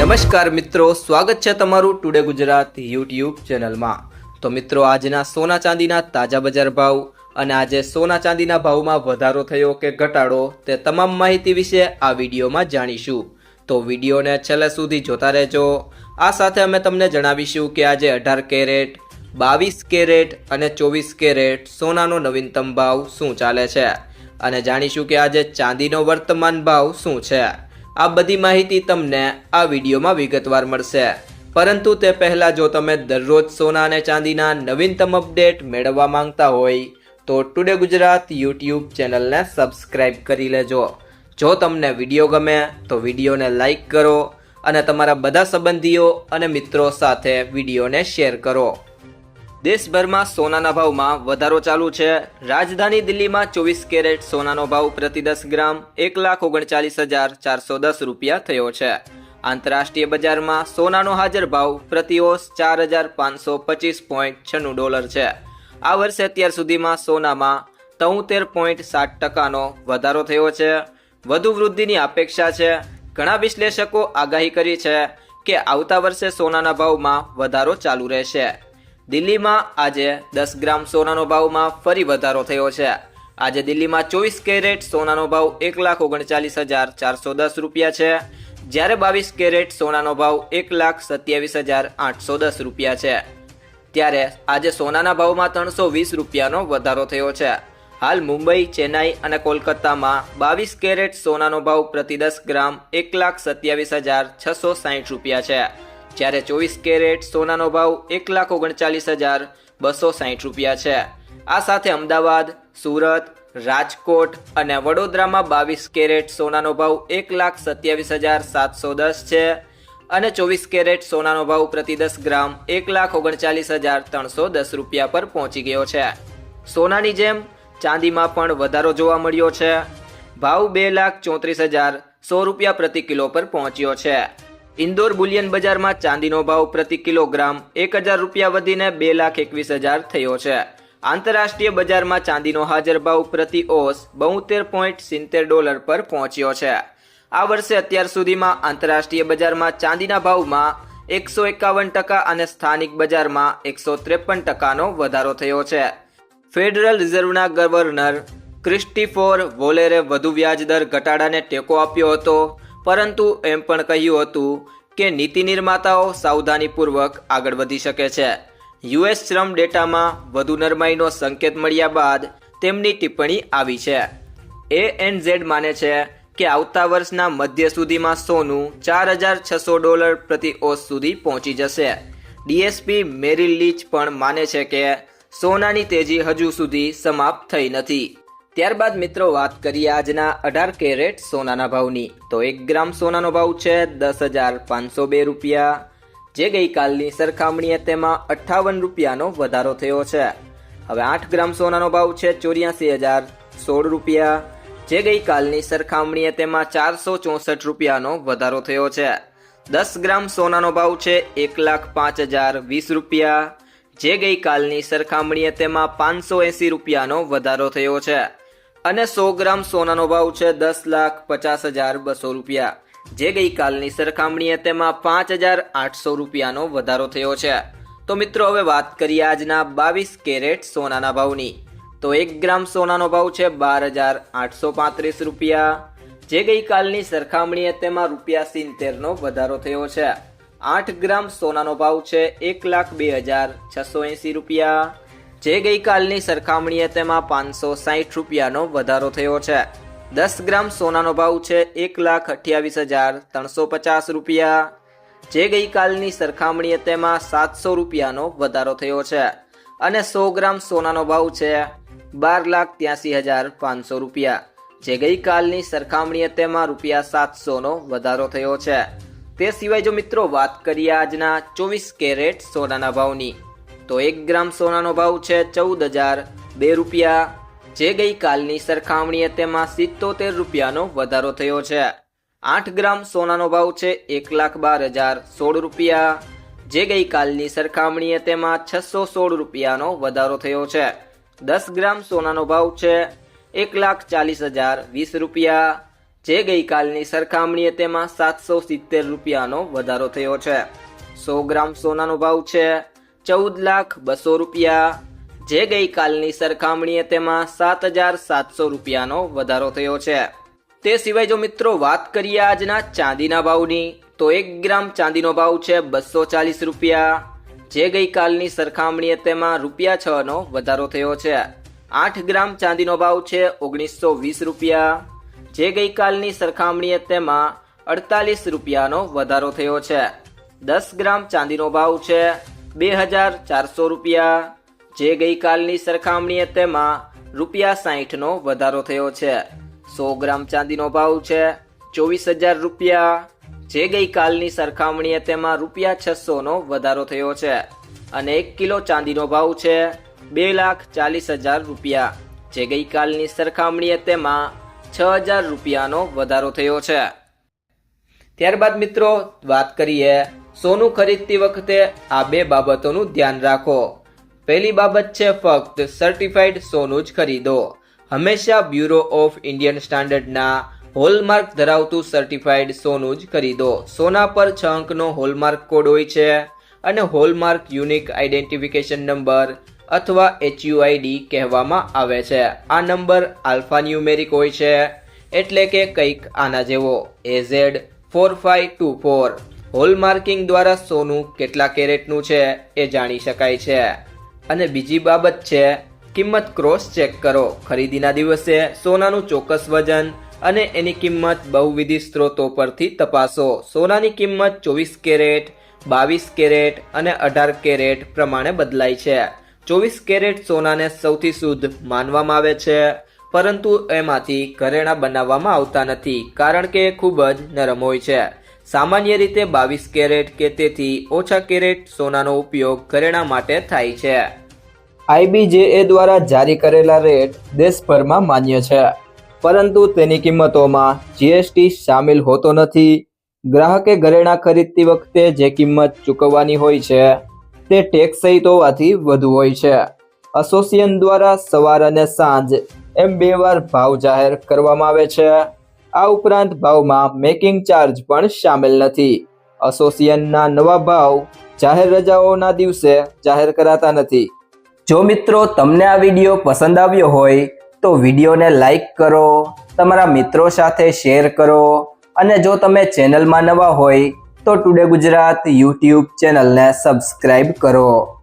નમસ્કાર મિત્રો, સ્વાગત છે તમારું ટુડે ગુજરાત યુટ્યુબ ચેનલમાં. તો મિત્રો, આજના સોના ચાંદીના તાજા બજાર ભાવ અને આજે સોના ચાંદીના ભાવમાં વધારો થયો કે ઘટાડો તે તમામ માહિતી વિશે આ વિડીયોમાં જાણીશું. તો વિડીયોને છેલ્લે સુધી જોતા રહેજો. આ સાથે અમે તમને જણાવીશું કે આજે અઢાર કેરેટ, બાવીસ કેરેટ અને ચોવીસ કેરેટ સોનાનો નવીનતમ ભાવ શું ચાલે છે? અને જાણીશું કે આજે ચાંદીનો વર્તમાન ભાવ શું છે? આ બધી માહિતી તમને આ વિડીયોમાં વિગતવાર મળશે. પરંતુ તે પહેલાં જો તમે દરરોજ સોના અને ચાંદીના નવીનતમ અપડેટ મેળવવા માંગતા હોય, તો ટુડે ગુજરાત યુટ્યુબ ચેનલને સબસ્ક્રાઇબ કરી લેજો. જો તમને વીડિયો ગમે, તો વિડીયોને લાઈક કરો અને તમારા બધા સંબંધીઓ અને મિત્રો સાથે વિડીયોને શેર કરો. દેશભરમાં સોનાના ભાવમાં વધારો ચાલુ છે. રાજધાની દિલ્હીમાં ચોવીસ કેરેટ સોનાનો ભાવ પ્રતિ દસ ગ્રામ એક લાખ ઓગણચાલીસ હજાર ચારસો દસ રૂપિયા થયો છે. આંતરરાષ્ટ્રીય બજારમાં સોનાનો હાજર ભાવ પ્રતિ ઓસ ચાર હજાર પાંચસો પચીસ પોઈન્ટ છન્નું ડોલર છે. આ વર્ષે અત્યાર સુધીમાં સોનામાં તોતેર પોઈન્ટ સાત ટકાનો વધારો થયો છે. વધુ વૃદ્ધિની અપેક્ષા છે. ઘણા વિશ્લેષકો આગાહી કરી છે કે આવતા વર્ષે સોનાના ભાવમાં વધારો ચાલુ રહેશે. દિલ્હીમાં આજે દસ ગ્રામ સોનાનો ભાવમાં ફરી વધારો થયો છે. આજે દિલ્હીમાં ચોવીસ કેરેટ સોનાનો ભાવ એક લાખ ઓગણચાલીસ હજાર ચારસો દસ રૂપિયા છે. જ્યારે બાવીસ કેરેટ સોનાનો ભાવ એક લાખ સત્યાવીસ હજાર આઠસો દસ રૂપિયા છે. ત્યારે આજે સોનાના ભાવમાં ત્રણસો વીસ રૂપિયાનો વધારો થયો છે. હાલ મુંબઈ, ચેન્નાઈ અને કોલકાતામાં બાવીસ કેરેટ સોનાનો ભાવ પ્રતિ દસ ગ્રામ એક લાખ સત્યાવીસ હજાર છસો સાહીઠ રૂપિયા છે. જ્યારે ચોવીસ કેરેટ સોનાનો ભાવ એક લાખ ઓગણચાલીસ હજાર બસો સાહીઠ રૂપિયા છે. આ સાથે અમદાવાદ, સુરત, રાજકોટ અને વડોદરામાં બાવીસ કેરેટ સોનાનો ભાવ એક લાખ સત્યાવીસ હજાર સાતસો દસ છે અને ચોવીસ કેરેટ સોનાનો ભાવ પ્રતિ દસ ગ્રામ એક લાખ ઓગણચાલીસ હજાર ત્રણસો દસ રૂપિયા પર પહોંચી ગયો છે. સોનાની જેમ ચાંદીમાં પણ વધારો જોવા મળ્યો છે. ભાવ બે લાખ ચોત્રીસ હજાર સો રૂપિયા પ્રતિ કિલો પર પહોંચ્યો છે. ઇન્દોર બુલિયન બજારમાં ચાંદીનો ભાવ પ્રતિ કિલોગ્રામ એક હજાર રૂપિયા વધીને બે લાખ એકવીસ હજાર થયો છે. આંતરરાષ્ટ્રીય બજારમાં ચાંદીનો હાજર ભાવ પ્રતિ ઓસ બોતેર પોઈન્ટ સિત્તેર ડોલર પર પહોંચ્યો છે. આ વર્ષે અત્યાર સુધીમાં આંતરરાષ્ટ્રીય બજારમાં ચાંદીના ભાવમાં એકસો એકાવન ટકા અને સ્થાનિક બજારમાં એકસો ત્રેપન ટકાનો વધારો થયો છે. ફેડરલ રિઝર્વના ગવર્નર ક્રિસ્ટીફોર વોલેરે વધુ વ્યાજ દર ઘટાડાને ટેકો આપ્યો હતો. પરંતુ એમ પણ કહ્યું હતું કે નીતિ નિર્માતાઓ સાવધાનીપૂર્વક આગળ વધી શકે છે. યુએસ શ્રમ ડેટામાં વધુ નરમાઈનો સંકેત મળ્યા બાદ તેમની ટિપ્પણી આવી છે. એ એન ઝેડ માને છે કે આવતા વર્ષના મધ્ય સુધીમાં સોનું ચાર હજાર છસો ડોલર પ્રતિ ઓસ સુધી પહોંચી જશે. ડીએસપી મેરિલ લીચ પણ માને છે કે સોનાની તેજી હજુ સુધી સમાપ્ત થઈ નથી. ત્યારબાદ મિત્રો વાત કરીએ આજના અઢાર કેરેટ સોનાના ભાવની. તો એક ગ્રામ સોનાનો ભાવ છે દસ હજાર પાંચસો બે રૂપિયા. જે ગઈકાલની સરખામણીએ તેમાં અઠ્ઠાવન રૂપિયાનો વધારો થયો છે. હવે આઠ ગ્રામ સોનાનો ભાવ છે ચોર્યાસી હજાર સોળ રૂપિયા. જે ગઈકાલની સરખામણીએ તેમાં ચારસો ચોસઠ રૂપિયાનો વધારો થયો છે. દસ ગ્રામ સોનાનો ભાવ છે એક લાખ પાંચ હજાર વીસ રૂપિયા. જે ગઈકાલની સરખામણીએ તેમાં પાંચસો એંસી રૂપિયાનો વધારો થયો છે. અને સો ગ્રામ સોનાનો ભાવ છે દસ લાખ પચાસ હજાર બસો રૂપિયા. જે ગઈકાલની સરખામણીએ તેમાં પાંચ હજાર આઠસો રૂપિયાનો વધારો થયો છે. તો મિત્રો, હવે વાત કરીએ આજના બાવીસ કેરેટ સોનાના ભાવની. તો એક ગ્રામ સોનાનો ભાવ છે બાર હજાર આઠસો પાંત્રીસ રૂપિયા. જે ગઈકાલની સરખામણીએ તેમાં રૂપિયા સિત્તેરનો વધારો થયો છે. આઠ ગ્રામ સોનાનો ભાવ છે એક લાખ બે હજાર છસો એંસી રૂપિયા. જે ગઈકાલની સરખામણીએ તેમાં પાંચસો સાહીઠ રૂપિયાનો વધારો થયો છે. દસ ગ્રામ સોનાનો ભાવ છે એક લાખ અઠ્યાવીસ હજાર ત્રણસો પચાસ રૂપિયા. જે ગઈકાલની સરખામણીએ તેમાં સાતસો રૂપિયાનો વધારો થયો છે. અને સો ગ્રામ સોનાનો ભાવ છે બાર લાખ ત્યાસી હજાર પાંચસો રૂપિયા. જે ગઈકાલની સરખામણીએ તેમાં રૂપિયા સાતસોનો વધારો થયો છે. તે સિવાય જો મિત્રો વાત કરીએ આજના ચોવીસ કેરેટ સોનાના ભાવની તો એક ગ્રામ સોનાનો ભાવ છે ચૌદ હજાર બે રૂપિયા. જે ગઈકાલની સરખામણીએ તેમાં સિત્તોતેર રૂપિયાનો વધારો થયો છે. આઠ ગ્રામ સોનાનો ભાવ છે એક લાખ બાર હજાર સોળ રૂપિયા. જે ગઈકાલની સરખામણીએ તેમાં છસો સોળ રૂપિયાનો વધારો થયો છે. દસ ગ્રામ સોનાનો ભાવ છે એક લાખ ચાલીસ હજાર વીસ રૂપિયા. જે ગઈકાલની સરખામણીએ તેમાં સાતસો સિત્તેર રૂપિયાનો વધારો થયો છે. સો ગ્રામ સોનાનો ભાવ છે ચૌદ લાખ બસો રૂપિયા. જે ગઈકાલની સરખામણીએ તેમાં સાત હજાર સાતસો રૂપિયાનો વધારો થયો છે. તે સિવાય જો મિત્રો વાત કરીએ આજના ચાંદીના ભાવની, તો એક ગ્રામ ચાંદીનો ભાવ છે બસો ચાલીસ રૂપિયા. જે ગઈકાલની સરખામણીએ તેમાં રૂપિયા છ નો વધારો થયો છે. આઠ ગ્રામ ચાંદીનો ભાવ છે ઓગણીસો વીસ રૂપિયા. જે ગઈકાલની સરખામણીએ તેમાં અડતાલીસ રૂપિયાનો વધારો થયો છે. દસ ગ્રામ ચાંદીનો ભાવ છે બે હજાર ચારસો રૂપિયા. જે ગઈકાલની સરખામણીએ તેમાં રૂપિયા સાહીઠનો વધારો થયો છે. સો ગ્રામ ચાંદીનો ભાવ છે ચોવીસ હજાર રૂપિયા. જે ગઈકાલની સરખામણીએ તેમાં રૂપિયા છસોનો વધારો થયો છે અને એક કિલો ચાંદીનો ભાવ છે બે લાખ ચાલીસ હજાર રૂપિયા. જે ગઈકાલની સરખામણીએ તેમાં છ હજાર રૂપિયાનો વધારો થયો છે. ત્યારબાદ મિત્રો વાત કરીએ સોનું ખરીદતી વખતે આ બે બાબતોનું ધ્યાન રાખો. પહેલી બાબત છે, ફક્ત સર્ટિફાઈડ સોનું જ ખરીદો. હંમેશા બ્યુરો ઓફ ઇન્ડિયન સ્ટાન્ડર્ડના હોલમાર્ક ધરાવતું સર્ટિફાઈડ સોનું જ ખરીદો. સોના પર છ અંકનો હોલમાર્ક કોડ હોય છે અને હોલમાર્ક યુનિક આઈડેન્ટિફિકેશન નંબર અથવા એચયુઆઈડી કહેવામાં આવે છે. આ નંબર આલ્ફાન્યુમેરિક હોય છે એટલે કે કંઈક આના જેવો. AZ four five two four hallmarking દ્વારા સોનું કેટલા કેરેટનું છે એ જાણી શકાય છે. અને બીજી બાબત છે, કિંમત ક્રોસ ચેક કરો. ખરીદીના દિવસે સોનાનું ચોક્કસ વજન અને એની કિંમત બહુવિધિ સ્ત્રોતો પરથી તપાસો. સોનાની કિંમત ચોવીસ કેરેટ, બાવીસ કેરેટ અને અઢાર કેરેટ પ્રમાણે બદલાય છે. ચોવીસ કેરેટ સોનાને સૌથી શુદ્ધ માનવામાં આવે છે, પરંતુ એમાંથી ઘરેણાં બનાવવામાં આવતા નથી, કારણ કે ખૂબ જ નરમ હોય છે. સામાન્ય રીતે બાવીસ કેરેટ કે તેથી ઓછા કેરેટ સોનાનો ઉપયોગ ઘરેણા માટે થાય છે. આઈબીજેએ દ્વારા જારી કરેલા રેટ દેશભરમાં માન્ય છે. પરંતુ તેની કિંમતોમાં જીએસટી સામેલ હોતો નથી. ગ્રાહકે ઘરેણાં ખરીદતી વખતે જે કિંમત ચૂકવવાની હોય છે, તે ટેક્સ સહિત હોવાથી વધુ હોય છે. એસોસિએશન દ્વારા સવાર અને સાંજ એમ બે વાર ભાવ જાહેર કરવામાં આવે છે. આ ઉપરાંત ભાવમાં મેકિંગ ચાર્જ પણ સામેલ નથી. એસોસિએશનના નવા ભાવ જાહેર રજાઓના દિવસે જાહેર કરાતા નથી. જો મિત્રો તમને આ વીડિયો પસંદ આવ્યો હોય, તો વિડીયોને લાઈક કરો, તમારા મિત્રો સાથે શેર કરો, અને જો તમે ચેનલમાં નવા હોય, તો ટુડે ગુજરાત યુટ્યુબ ચેનલને સબસ્ક્રાઈબ કરો.